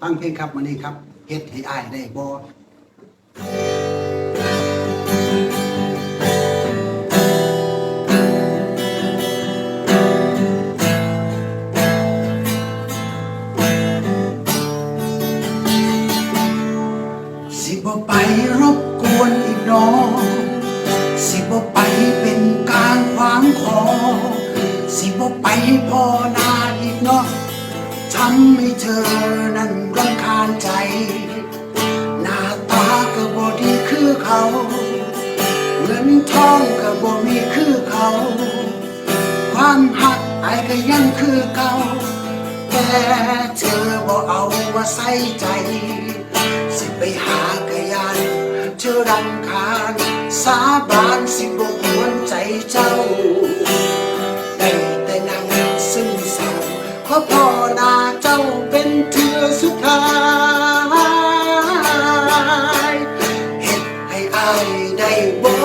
ฟังเพลงครับมานี่ครับเฮ็ดให้อายได้บ่สิบ่ไปรบกวนอีกน้องสิบ่ไปเป็นการขวางคอสิบ่ไปพ่อนาอีกเนาะทำให้เธอ เขาเงินทองก็บ่มีคือเขา ความหักไอ้ก็ยังคือเก่าแต่เธอบ่เอามาใส่ใจ สิไปหากะยานเธอรำคาญสาบานสิบ่หวนใจเจ้าได้แต่นั่งซึมเศร้าเพราพ่อนาเจ้าเป็นเธอ ได้บ่